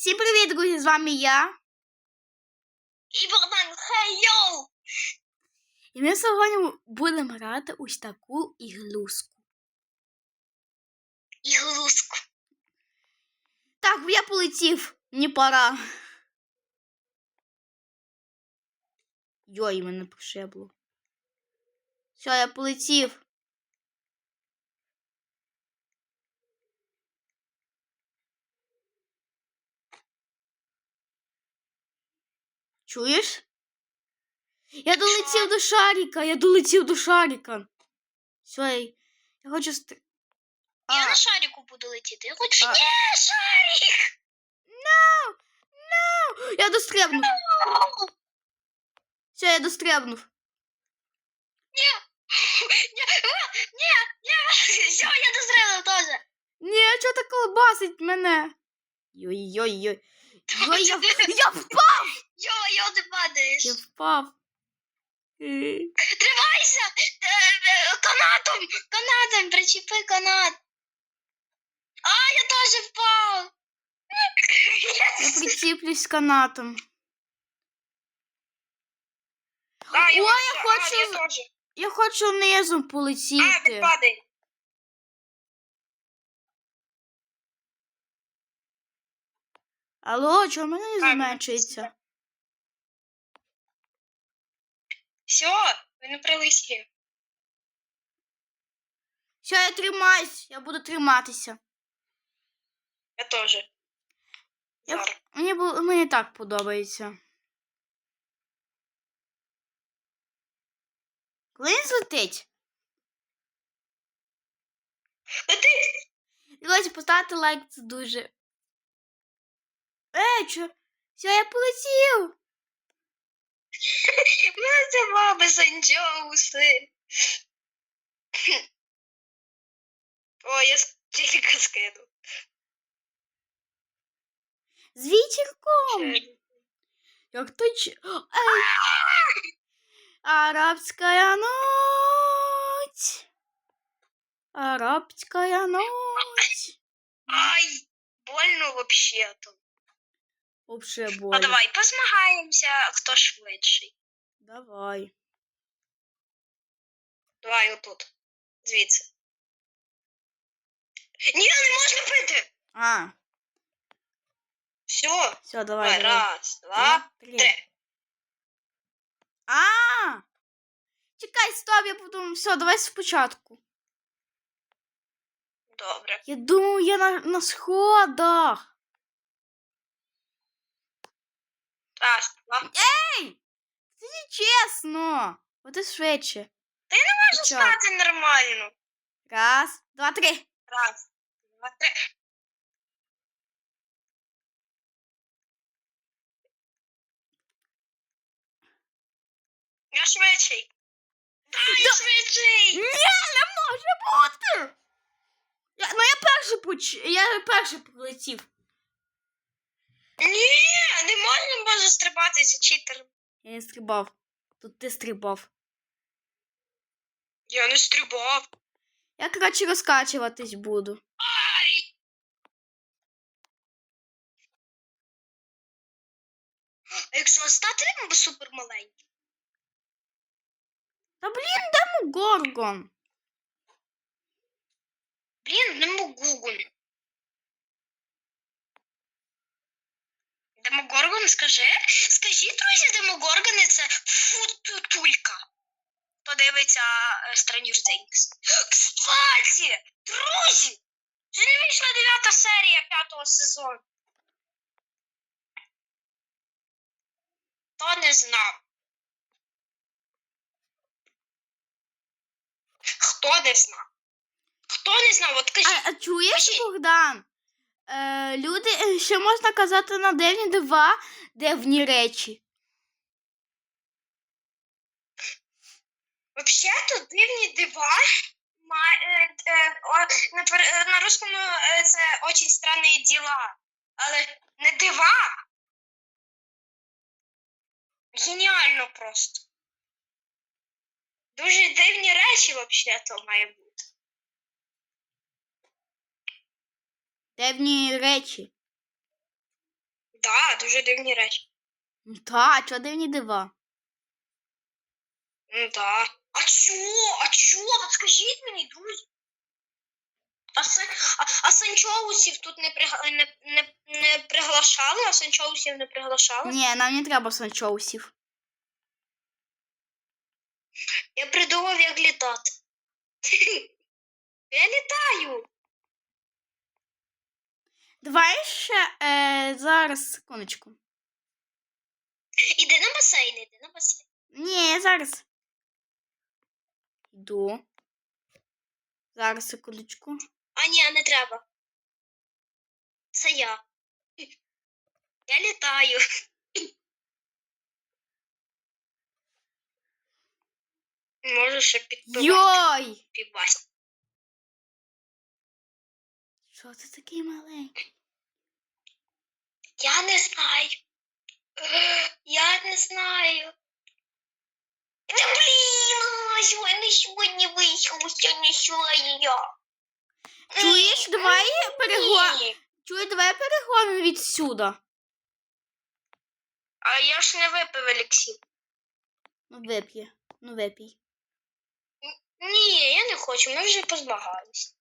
Всім привіт, друзі! З вами я. І Богдан, хей йоу! І ми сьогодні будемо грати ось таку іглуску. І глузку. Так, я полетів, мені пора. Йой, мене прошибло. Все, я полетів. Чуєш? Я долетів до шарика, я долетів до шарика. Все, я, хочу ст... Я А. на шарику буду летіти. Я хочу. А. Ні, шарик! Я достребнув. Все, я достребнув. Ні, ні, ні. Все, я дозрела теж. Ні, що так колбасить мене? Йой-йой-йой. Йой, я, я впав! Йо, йо, ти падаєш. Я впав. Тримайся! Е, е, Канатом! Канатом, причепи канат. А, я теж впав. Я прицеплюсь канатом. А, Ой, я а, хочу я з- теж. Я хочу низом А, ти падай. Алло, чого в мене не А, зменшується? Все, ви не прилисті. Все, я тримаюсь, я буду триматися. Я теж. Я- Мені, бу- мені так подобається. Коли він злетить? Лети! Друзі, поставте лайк, це дуже. Е, чо? Все, я полетів. Мене баби санджоуси. О, я тільки скину. З вітерком. Як той ч... Ей! Арабская ночь. Арабская ночь. Ай, больно вообще-то. Вообще Ну больно. давай позмагаємося, хто швидший. Давай. Давай отут. Звідси. Ні, не можна пити. А, Все. все, Давай, давай. давай. раз, два, три. три. А! Чекай, стоп, я потім. Все, давай спочатку. Добре. Я думаю, я на, на сходах. Раз, два. Це не чесно. От і швидше. Можу Чо? стати нормально. Раз, два, три. Раз, два, три. Я швидший. Да, я швидший. Ні, не може бути. Я, ну я перший поч... Я перший полетів. Ні, не можна може стрибати за читером. Я не стрибав. Тут ти стрибав. Я не стрибав. Я краще розкачуватись буду. Ай! А якщо стати супер маленьким? Та блін, де му Горгон? Блін, не Гугун. Демогоргон, скажи. Скажіть, друзі, демогоргони це футулька. Подивиться е, Stranger Things. Кстати, друзі! Сьогодні вийшла дев'ята серія п'ятого сезону. Хто не знав? Хто не знав? Хто не знав? От кажіть. А, а чуєш. Богдан? Е, люди, е, що можна казати на дивні дива, дивні речі. Вообще-то дивні дива на, е, русскому е, це очень странні діла. Але не дива. Геніально просто. Дуже дивні речі, вообще-то, має бути. Дивні речі. Да, дуже дивні речі. Ну, Та, чого дивні дива? Ну да. А чого? А чого? От Скажіть мені, друзі. А, Сан... а, а санчоусів тут не, пригла... не, не, не приглашали, а санчоусів не приглашали. Ні, нам не треба санчоусів. Я придумав, як літати. Я літаю. Давай ще е, зараз секундочку. Іди на басейн, іди на басейн. Ні, зараз. Йду. Зараз секундочку. А ні, не треба. Це я. Я літаю. Можу ще підпивати Йой! півась. Що ти такий маленький? Я не знаю. Я не знаю. Та блін, сьогодні сьогодні вийшов, сьогодні сьогодні я. Чуєш, давай перего... Ні. Чуєш, давай перегонимо відсюди. А я ж не випив Олексій. Ну вип'є. Ну випій. Ні, я не хочу, ми вже позмагались.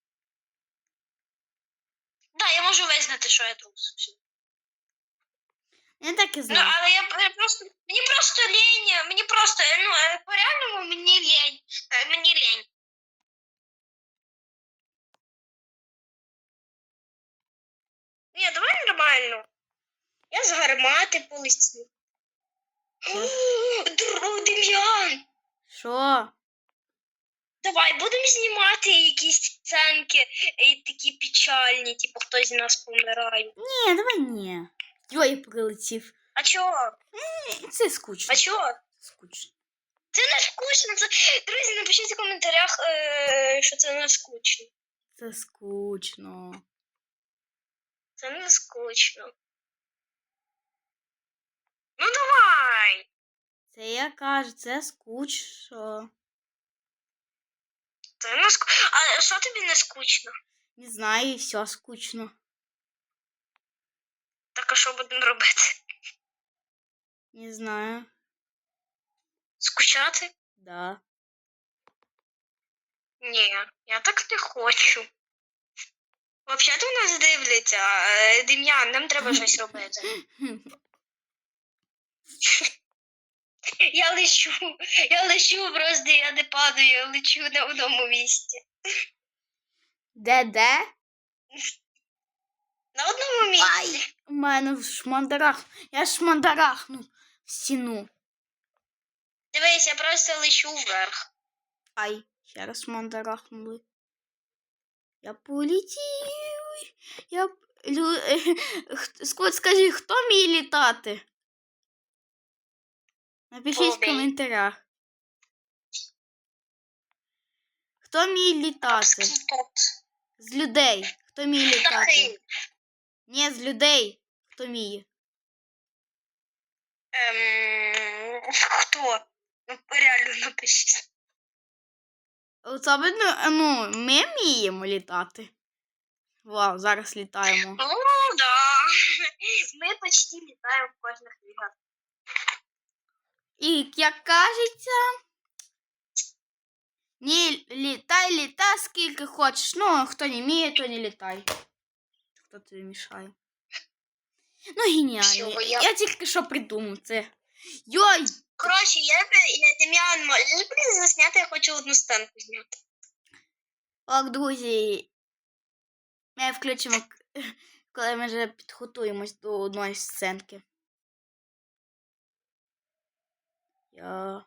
Да, я можу визнати, що я трус. Я так і Ну, знав. але я, я просто. Мені просто лінь. Мені просто, ну, е, по-реальному мені лінь. Е, Мені лінь. Ні, давай нормально. Я з гармати полетів. Друг Дем'ян! Що? Давай будемо знімати якісь сценки і такі печальні, типу хтось з нас помирає. Ні, давай ні. Йой, прилетів. А чого? Це скучно. А чого? Скучно. Це не скучно. Це... Друзі, напишіть в коментарях, е... що це не скучно. Це скучно. Це не скучно. Ну давай. Це я кажу, це скучно. Ск... А що тобі не скучно? Не знаю, і все скучно. Так а що будемо робити? Не знаю. Скучати? Да. Ні, я так не хочу. Взагалі у нас дивляться, е, Дем'ян, нам треба щось робити. Я лечу, я лечу просто, я не падаю, я лечу на одному місці. Де де? На одному місці. У мене в шмандарах. Я шмандарахну в стіну. Дивись, я просто лечу вверх. Ай, ще раз шмандарахнули. Я полетів. Я... Лю... скажи, хто вміє літати? Напишіть в коментарях. Хто вміє літати? З людей. Хто вміє літати? Ні, з людей. Хто вміє? Ем, хто? Ну, реально напишіть. Особливо, ну, ми вміємо літати. Вау, зараз літаємо. Ну, да. Ми почти літаємо в кожних іграх. І як кажеться. Ні, літай, літай, скільки хочеш. Ну, хто не вміє, то не літай. Хто тобі мішає? Ну, геніально. Всього Я... я- тільки що придумав це. Йой! Коротше, я, я Дем'ян, можеш блін, засняти, я хочу одну сценку зняти. Ок, друзі. Ми включимо, коли ми вже підготуємось до одної сценки. Я...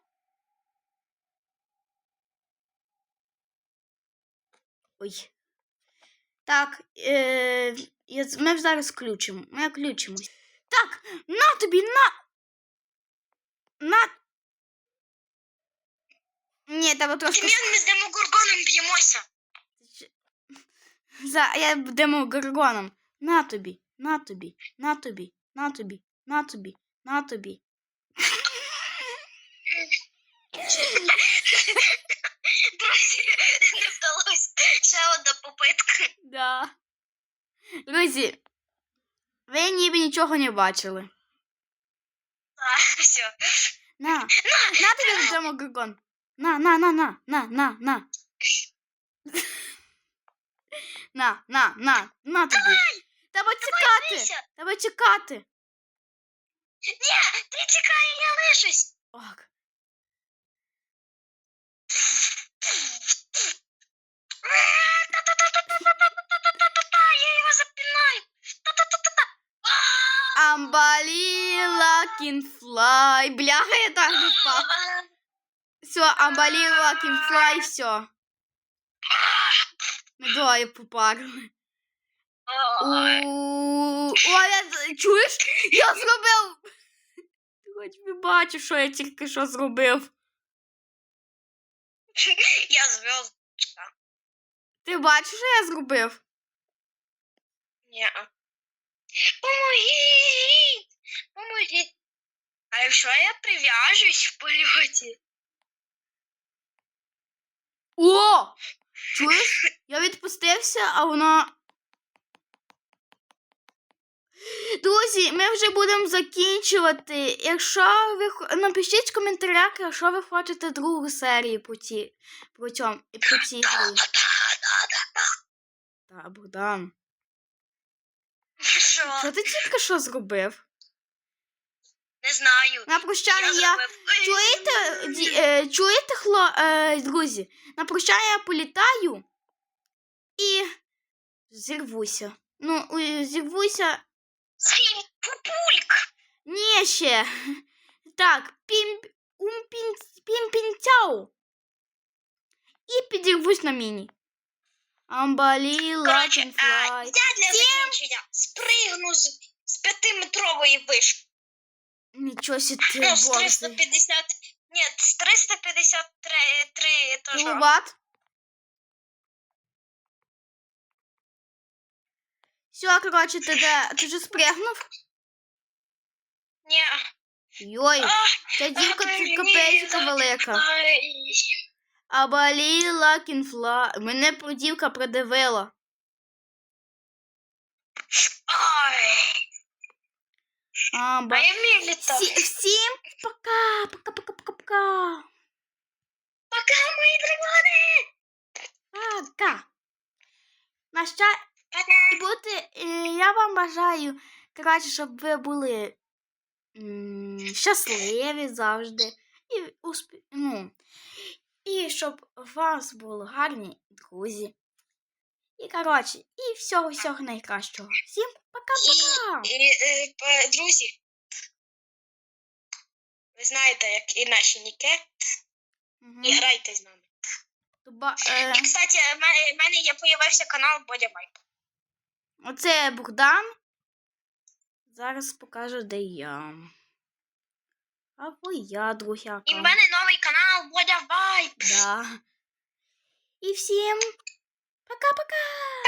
Ой. Так, е, з- ми зараз включимо. Ми включимось. Так, на тобі, на. На. Ні, треба трошки. Дем'ян, ми з Демогоргоном б'ємося. За, я будемо горгоном. На тобі, на тобі, на тобі, на тобі, на тобі, на тобі. Друзі, не вдалося. Ще одна попитка. Да. Друзі, Ви ніби нічого не бачили. А, все. На, на тобі демогоргон. На, на, на, на, на, на, на. На, на, на, на тобі. Треба чекати. Треба чекати. Ні, ти чекай, я лишусь. Ок. Амбалила кінфлай. Бляха, я так же. Все, амбалила кінфлай, все. Ми ну, двоє попарили. О, я, чуєш? Я зробив. Хоч би бачу, що я тільки що зробив. Я звездочка. Ти бачиш, що я зробив? Ні. Помогіть! Помогіть! А якщо я прив'яжусь в польоті? О! Чуєш? Я відпустився, а воно. Друзі, ми вже будемо закінчувати. Якщо ви напишіть в коментарях, якщо ви хочете другу серію по ці по цьому по цій грі. Та, Богдан. Що? Що ти тільки що зробив? Не знаю. На прощання я. Чуєте, ді- е, чуєте, хло, е, друзі? На прощання я політаю і зірвуся. Ну, е, зірвуся. Цей пупульк! Ні, ще. Так, пім, умпін, пімпінцяу. І підірвусь на міні. Амбаліла, Коротше, а, кінфлай. я для закінчення спригну з, з п'ятиметрової вишки. Нічого сі ти, Ну, з боже. 350... Ні, з 353 етажа. Кіловат. Все, коротше, ти де? Ти вже спригнув? Ні. Йой, ця дівка капелька велика. А боліла кінфла. Мене про дівка придивила. А, ба... А я вмію літати. Всі, всім пока, пока, пока, пока, пока. Пока, мої дракони! Пока. На ща... І бути, я вам бажаю, коротше, щоб ви були щасливі завжди. І успі... ну, і щоб у вас були гарні друзі. І коротше, і всього всього найкращого. Всім пока-пока! І, е, п- друзі, ви знаєте, як і наші ніки, Мгм. і грайте з нами. Туба- е, І, кстати, в мене, в мене є появився канал Бодя Майк. Оце Богдан. Зараз покажу, де я. Або я, друзяка. І в мене новий канал Бодя Вайп. Да. І всім пока-пока!